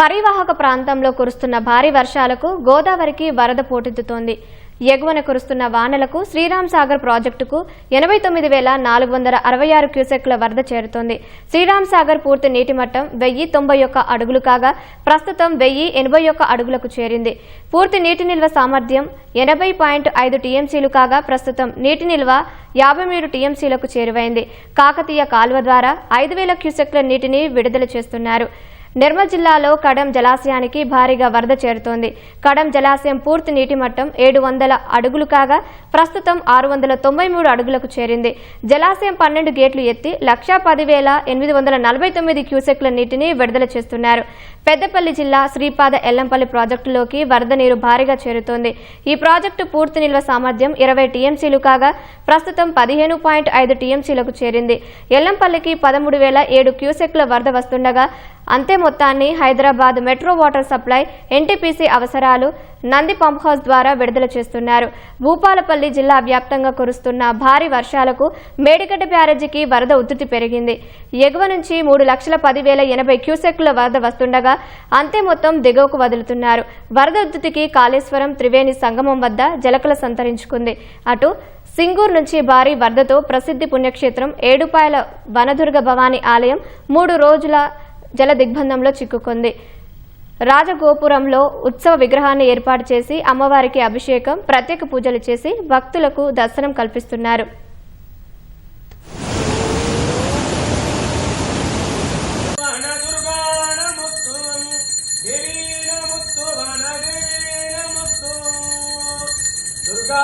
పరివాహక ప్రాంతంలో కురుస్తున్న భారీ వర్షాలకు గోదావరికి వరద పోటెత్తుతోంది. ఎగువన కురుస్తున్న వానలకు శ్రీరామ్ సాగర్ ప్రాజెక్టుకు ఎనభై తొమ్మిది వేల నాలుగు వందల అరవై ఆరు క్యూసెక్ల వరద చేరుతోంది. శ్రీరామ్ సాగర్ పూర్తి నీటి మట్టం వెయ్యి తొంభై ఒక్క అడుగులు కాగా ప్రస్తుతం వెయ్యి ఎనభై ఒక్క అడుగులకు చేరింది. పూర్తి నీటి నిల్వ సామర్థ్యం ఎనభై పాయింట్ ఐదు టీఎంసీలు కాగా ప్రస్తుతం నీటి నిల్వ యాభై మూడు టీఎంసీలకు చేరువైంది. కాకతీయ కాల్వ ద్వారా ఐదు వేల క్యూసెక్ల నీటిని విడుదల చేస్తున్నారు. నిర్మల్ జిల్లాలో కడం జలాశయానికి భారీగా వరద చేరుతోంది. కడం జలాశయం పూర్తి నీటి మట్టం ఏడు వందల అడుగులు కాగా ప్రస్తుతం ఆరు వందల తొంభై మూడు అడుగులకు చేరింది. జలాశయం పన్నెండు గేట్లు ఎత్తి లక్షా పదివేల ఎనిమిది వందల నలభై తొమ్మిది క్యూసెక్ల నీటిని విడుదల చేస్తున్నారు. పెద్దపల్లి జిల్లా శ్రీపాద ఎల్లంపల్లి ప్రాజెక్టులోకి వరద నీరు భారీగా చేరుతోంది. ఈ ప్రాజెక్టు పూర్తి నిల్వ సామర్థ్యం ఇరవై టీఎంసీలు కాగా ప్రస్తుతం పదిహేను పాయింట్ ఐదు టీఎంసీలకు చేరింది. ఎల్లంపల్లికి పదమూడు వేల ఏడు క్యూసెక్ల వరద వస్తుండగా అంతే మొత్తాన్ని Hyderabad metro water supply NTPC అవసరాలు నంది పంప్ హౌస్ ద్వారా విడుదల చేస్తున్నారు. భూపాలపల్లి జిల్లా వ్యాప్తంగా కురుస్తున్న భారీ వర్షాలకు మేడిగడ్డ బ్యారేజీకి వరద ఉధృతి పెరిగింది. ఎగువ నుంచి మూడు లక్షల పదివేల ఎనభై క్యూసెక్ల వరద వస్తుండగా అంతే మొత్తం దిగువకు వదులుతున్నారు. వరద ఉధృతికి కాళేశ్వరం త్రివేణి సంగమం వద్ద జలకల సంతరించుకుంది. అటు సింగూర్ నుంచి భారీ వరదతో ప్రసిద్ధి పుణ్యక్షేత్రం ఏడుపాయల వనదుర్గ భవానీ ఆలయం మూడు రోజుల జల దిగ్బంధంలో చిక్కుకుంది. రాజగోపురంలో ఉత్సవ విగ్రహాన్ని ఏర్పాటు చేసి అమ్మవారికి అభిషేకం ప్రత్యేక పూజలు చేసి భక్తులకు దర్శనం కల్పిస్తున్నారు. దుర్గా